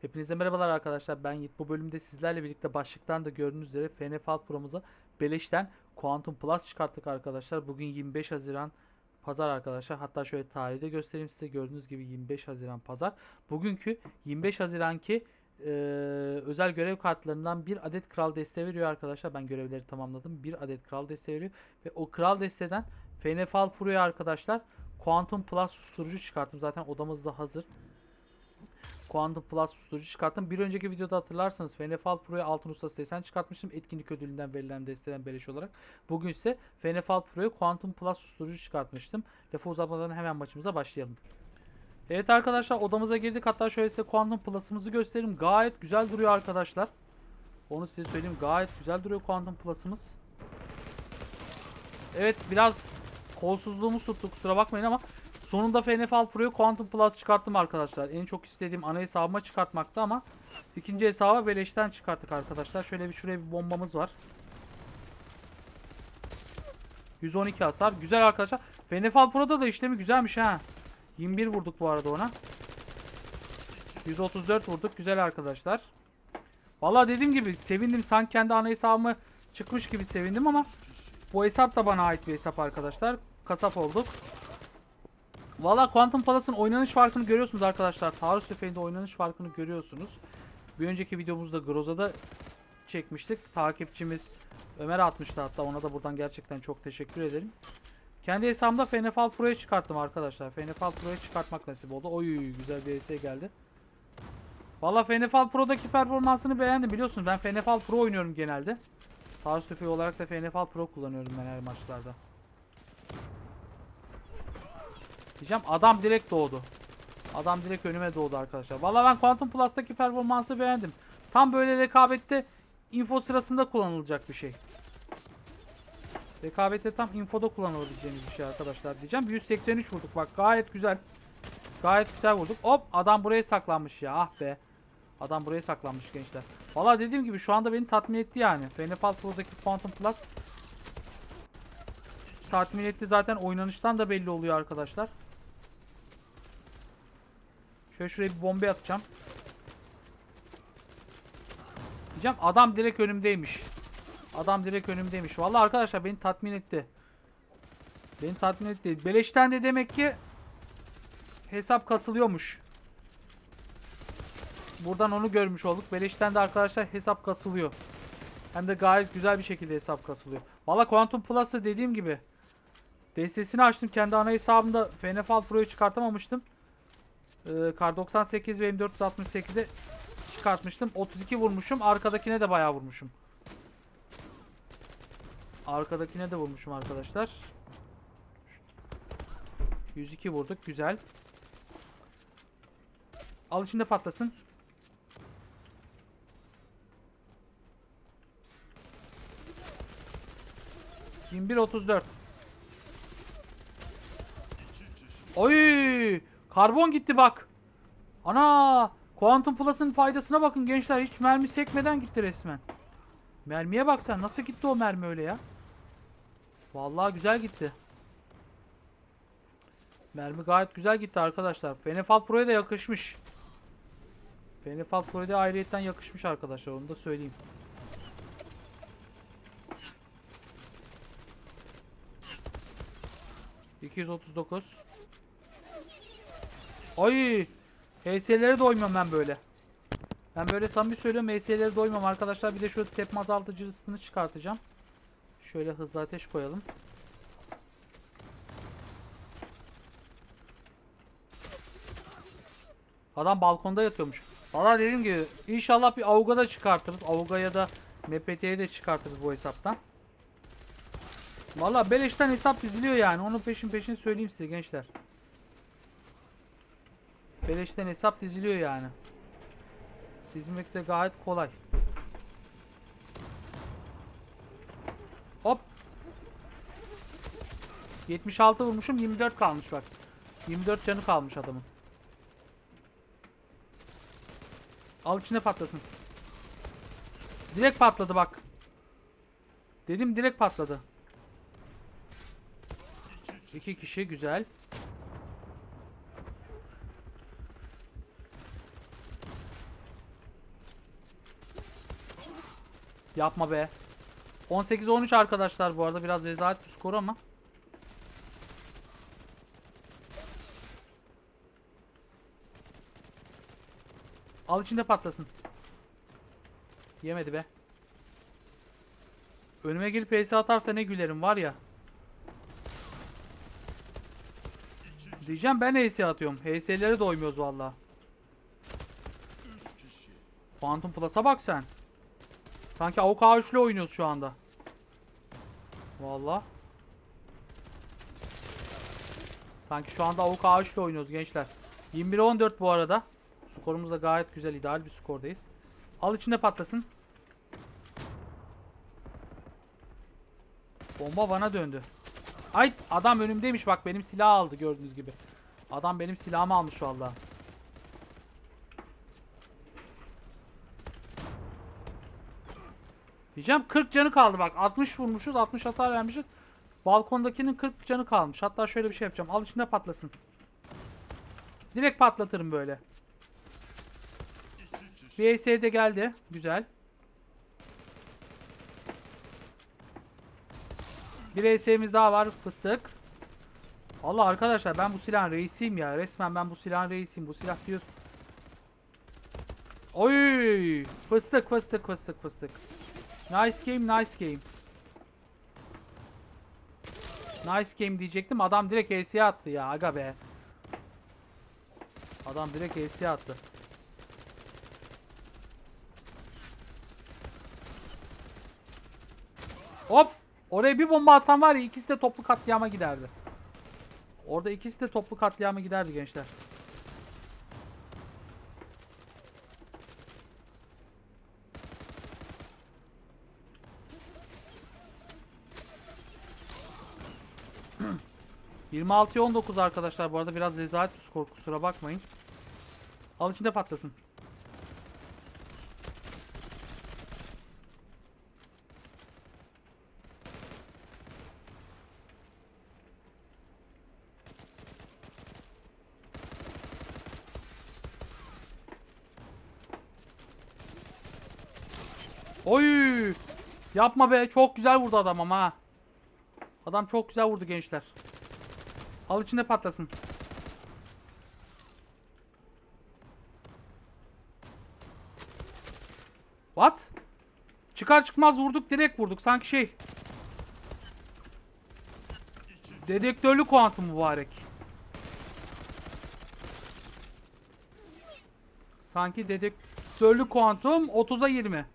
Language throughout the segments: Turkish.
Hepinize merhabalar arkadaşlar. Ben Yiğit. Bu bölümde sizlerle birlikte başlıktan da gördüğünüz üzere FNF Alt Pro'muza beleşten Quantum Plus çıkarttık arkadaşlar. Bugün 25 Haziran pazar arkadaşlar. Hatta şöyle tarihi de göstereyim size. Gördüğünüz gibi 25 Haziran pazar. Bugünkü 25 Haziranki eee, özel görev kartlarından bir adet kral deste veriyor arkadaşlar. Ben görevleri tamamladım. Bir adet kral deste veriyor. Ve o kral desteden FNF Alt Pro'ya arkadaşlar Quantum Plus susturucu çıkarttım. Zaten odamızda hazır. Quantum Plus susturucu çıkarttım. Bir önceki videoda hatırlarsanız FNF Alt Pro'ya altın ustası desen çıkartmıştım. Etkinlik ödülünden verilen desteden beleş olarak. Bugün ise FNF Alt Pro'ya Quantum Plus susturucu çıkartmıştım. Lafı uzatmadan hemen maçımıza başlayalım. Evet arkadaşlar odamıza girdik. Hatta şöyle size Quantum Plus'ımızı göstereyim. Gayet güzel duruyor arkadaşlar. Onu size söyleyeyim. Gayet güzel duruyor Quantum Plus'ımız. Evet biraz kolsuzluğumuz tuttu kusura bakmayın ama Sonunda FNF Alt Pro'ya Quantum Plus çıkarttım arkadaşlar. En çok istediğim ana hesabıma çıkartmaktı ama ikinci hesaba beleşten çıkarttık arkadaşlar. Şöyle bir şuraya bir bombamız var. 112 hasar. Güzel arkadaşlar. FNF Alt Pro'da da işlemi güzelmiş ha. 21 vurduk bu arada ona. 134 vurduk. Güzel arkadaşlar. Vallahi dediğim gibi sevindim. Sanki kendi ana hesabıma çıkmış gibi sevindim ama bu hesap da bana ait bir hesap arkadaşlar. Kasap olduk. Valla Quantum Palace'ın oynanış farkını görüyorsunuz arkadaşlar. Taarruz Tüfeği'nde oynanış farkını görüyorsunuz. Bir önceki videomuzda Groza'da çekmiştik. Takipçimiz Ömer atmıştı hatta ona da buradan gerçekten çok teşekkür ederim. Kendi hesabımda FNFL Pro'ya çıkarttım arkadaşlar. FNFL Pro'ya çıkartmak nasip oldu. Oy güzel bir ES geldi. Valla FNFL Pro'daki performansını beğendim. Biliyorsunuz ben FNFL Pro oynuyorum genelde. Taarruz Tüfeği olarak da FNFL Pro kullanıyorum ben her maçlarda. Diyeceğim adam direkt doğdu. Adam direkt önüme doğdu arkadaşlar. Vallahi ben Quantum Plus'taki performansı beğendim. Tam böyle rekabette info sırasında kullanılacak bir şey. Rekabette tam infoda kullanılabileceğimiz bir şey arkadaşlar diyeceğim. 183 vurduk bak gayet güzel. Gayet güzel vurduk. Hop adam buraya saklanmış ya ah be. Adam buraya saklanmış gençler. Vallahi dediğim gibi şu anda beni tatmin etti yani. FNFL Pro'daki Quantum Plus tatmin etti zaten oynanıştan da belli oluyor arkadaşlar. Şöyle şuraya bir bomba atacağım. Diyeceğim adam direkt önümdeymiş. Adam direkt önümdeymiş. Vallahi arkadaşlar beni tatmin etti. Beni tatmin etti. Beleşten de demek ki hesap kasılıyormuş. Buradan onu görmüş olduk. Beleşten de arkadaşlar hesap kasılıyor. Hem de gayet güzel bir şekilde hesap kasılıyor. Valla Quantum Plus'ı dediğim gibi destesini açtım. Kendi ana hesabımda FNFL Pro'yu çıkartamamıştım. Ee, Kar 98 ve M468'e çıkartmıştım. 32 vurmuşum. Arkadakine de bayağı vurmuşum. Arkadakine de vurmuşum arkadaşlar. 102 vurduk. Güzel. Al içinde patlasın. Kim 34. Oy! Karbon gitti bak. Ana! Quantum Plus'ın faydasına bakın gençler. Hiç mermi sekmeden gitti resmen. Mermiye bak sen. Nasıl gitti o mermi öyle ya? Vallahi güzel gitti. Mermi gayet güzel gitti arkadaşlar. Fenefal Pro'ya da yakışmış. Fenefal Pro'ya da ayrıyetten yakışmış arkadaşlar. Onu da söyleyeyim. ...239... Ay! HS'lere doymam ben böyle. Ben böyle samimi söylüyorum HS'lere doymam arkadaşlar. Bir de şu tepme azaltıcısını çıkartacağım. Şöyle hızlı ateş koyalım. Adam balkonda yatıyormuş. Valla dediğim gibi inşallah bir Avuga da çıkartırız. Avuga ya da MPT'ye de çıkartırız bu hesaptan. Valla beleşten hesap diziliyor yani. Onu peşin peşin söyleyeyim size gençler. Beleşten hesap diziliyor yani. Dizmek de gayet kolay. Hop. 76 vurmuşum 24 kalmış bak. 24 canı kalmış adamın. Al içine patlasın. Direkt patladı bak. Dedim direkt patladı. İki kişi güzel. Yapma be. 18-13 arkadaşlar bu arada biraz rezalet bir skor ama. Al içinde patlasın. Yemedi be. Önüme gelip PS atarsa ne gülerim var ya. Diyeceğim ben HS atıyorum. HS'lere doymuyoruz valla. Phantom Plus'a bak sen. Sanki AUK A3'le oynuyoruz şu anda. Valla. Sanki şu anda AUK A3'le oynuyoruz gençler. 21-14 bu arada. Skorumuz da gayet güzel, ideal bir skordayız. Al içinde patlasın. Bomba bana döndü. Ay adam önümdeymiş bak benim silah aldı gördüğünüz gibi. Adam benim silahımı almış vallahi. Diyeceğim 40 canı kaldı bak 60 vurmuşuz 60 hasar vermişiz. Balkondakinin 40 canı kalmış. Hatta şöyle bir şey yapacağım. Al içinde patlasın. Direkt patlatırım böyle. BAS de geldi. Güzel. Bir AS'imiz daha var. Fıstık. Allah arkadaşlar ben bu silahın reisiyim ya. Resmen ben bu silahın reisiyim. Bu silah diyoruz. Oy! Fıstık fıstık fıstık fıstık. Nice game nice game. Nice game diyecektim. Adam direkt AC'ye attı ya. Aga be. Adam direkt AC'ye attı. Hop! Oraya bir bomba atsam var ya ikisi de toplu katliama giderdi. Orada ikisi de toplu katliama giderdi gençler. ...26'ya 19 arkadaşlar bu arada biraz rezalet bir skor kusura bakmayın. Al içinde patlasın. Oy! Yapma be. Çok güzel vurdu adam ama. Adam çok güzel vurdu gençler. Al içinde patlasın. What? Çıkar çıkmaz vurduk direkt vurduk. Sanki şey. Dedektörlü kuantum mübarek. Sanki dedektörlü kuantum 30'a 20.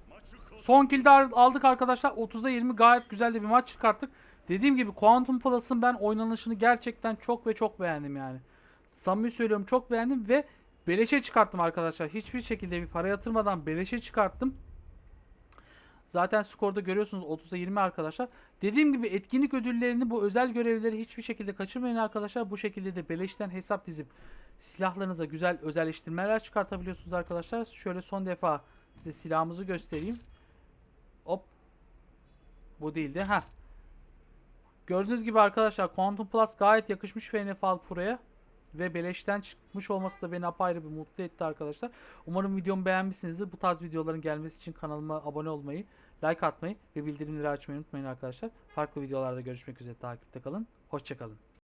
Son kill'de aldık arkadaşlar. 30'a 20 gayet güzel de bir maç çıkarttık. Dediğim gibi Quantum Plus'ın ben oynanışını gerçekten çok ve çok beğendim yani. Samimi söylüyorum çok beğendim ve beleşe çıkarttım arkadaşlar. Hiçbir şekilde bir para yatırmadan beleşe çıkarttım. Zaten skorda görüyorsunuz 30'a 20 arkadaşlar. Dediğim gibi etkinlik ödüllerini bu özel görevleri hiçbir şekilde kaçırmayın arkadaşlar. Bu şekilde de beleşten hesap dizip silahlarınıza güzel özelleştirmeler çıkartabiliyorsunuz arkadaşlar. Şöyle son defa size silahımızı göstereyim. Hop. Bu değildi. Ha. Gördüğünüz gibi arkadaşlar Quantum Plus gayet yakışmış FNFL Pro'ya. Ve beleşten çıkmış olması da beni apayrı bir mutlu etti arkadaşlar. Umarım videomu beğenmişsinizdir. Bu tarz videoların gelmesi için kanalıma abone olmayı, like atmayı ve bildirimleri açmayı unutmayın arkadaşlar. Farklı videolarda görüşmek üzere takipte kalın. Hoşçakalın.